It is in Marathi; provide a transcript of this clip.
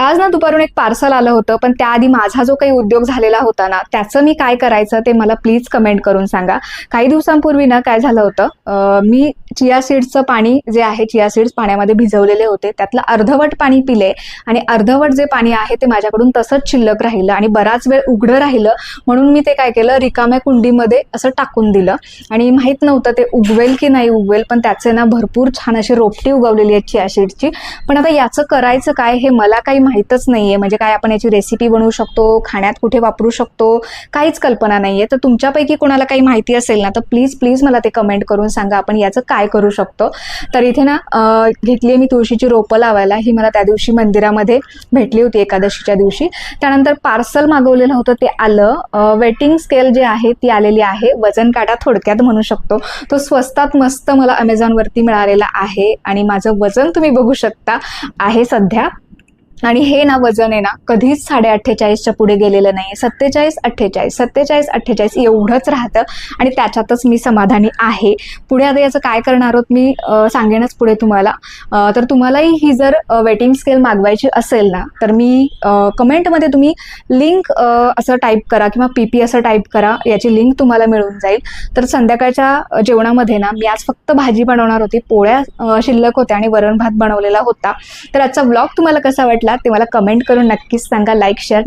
आज ना दुपारून एक पार्सल आलं होतं पण त्याआधी माझा जो काही उद्योग झालेला होता ना त्याचं मी काय करायचं ते मला प्लीज कमेंट करून सांगा. काही दिवसांपूर्वी ना काय झालं होतं मी चिया सीड्सचं पाणी जे आहे चिया सीड्स पाण्यामध्ये भिजवलेले होते त्यातलं अर्धवट पाणी पिले आणि अर्धवट जे पाणी आहे ते माझ्याकडून तसंच शिल्लक राहिलं आणि बराच वेळ उघडं राहिलं म्हणून मी ते काय केलं रिकाम्या कुंडीमध्ये असं टाकून दिलं. आणि माहीत नव्हतं ते उगवेल की नाही उगवेल पण त्याचे ना भरपूर छान अशी रोपटी उगवलेली आहे चिया सीड्सची पण आता याचं करायचं काय हे मला काही माहीतच नाहीये. म्हणजे काय आपण याची रेसिपी बनवू शकतो खाण्यात कुठे वापरू शकतो काहीच कल्पना नाहीये. तर तुमच्यापैकी कोणाला काही माहिती असेल ना तर प्लीज प्लीज मला ते कमेंट करून सांगा. आपण याचं काय करू शकतो? तर इथे ना घेतली आहे मी तुळशीची रोपं लावायला. ही मला त्या दिवशी मंदिरामध्ये भेटली होती एकादशीच्या दिवशी. त्यानंतर पार्सल मागवलेलं होतं ते आलं. वेटिंग स्केल जे आहे ती आलेली आहे. वजन काटा थोडक्यात म्हणू शकतो. तो स्वस्तात मस्त मला अमेझॉनवरती मिळालेला आहे. आणि माझं वजन तुम्ही बघू शकता आहे सध्या. आणि हे ना वजन आहे ना कधीच साडे अठ्ठेचाळीसच्या पुढे गेलेलं नाही सत्तेचाळीस अठ्ठेचाळीस सत्तेचाळीस अठ्ठेचाळीस एवढंच राहतं आणि त्याच्यातच मी समाधानी आहे. पुढे आता याचं काय करणार आहोत मी सांगेनच पुढे तुम्हाला. तर तुम्हालाही ही जर वेटिंग स्केल मागवायची असेल ना तर मी कमेंटमध्ये तुम्ही लिंक असं टाईप करा किंवा पी पी असं टाईप करा याची लिंक तुम्हाला मिळून जाईल. तर संध्याकाळच्या जेवणामध्ये ना मी आज फक्त भाजी बनवणार होती. पोळ्या शिल्लक होत्या आणि वरण भात बनवलेला होता. तर आजचा ब्लॉग तुम्हाला कसा वाटला? ते मला कमेंट करून नक्कीच सांगा. Like share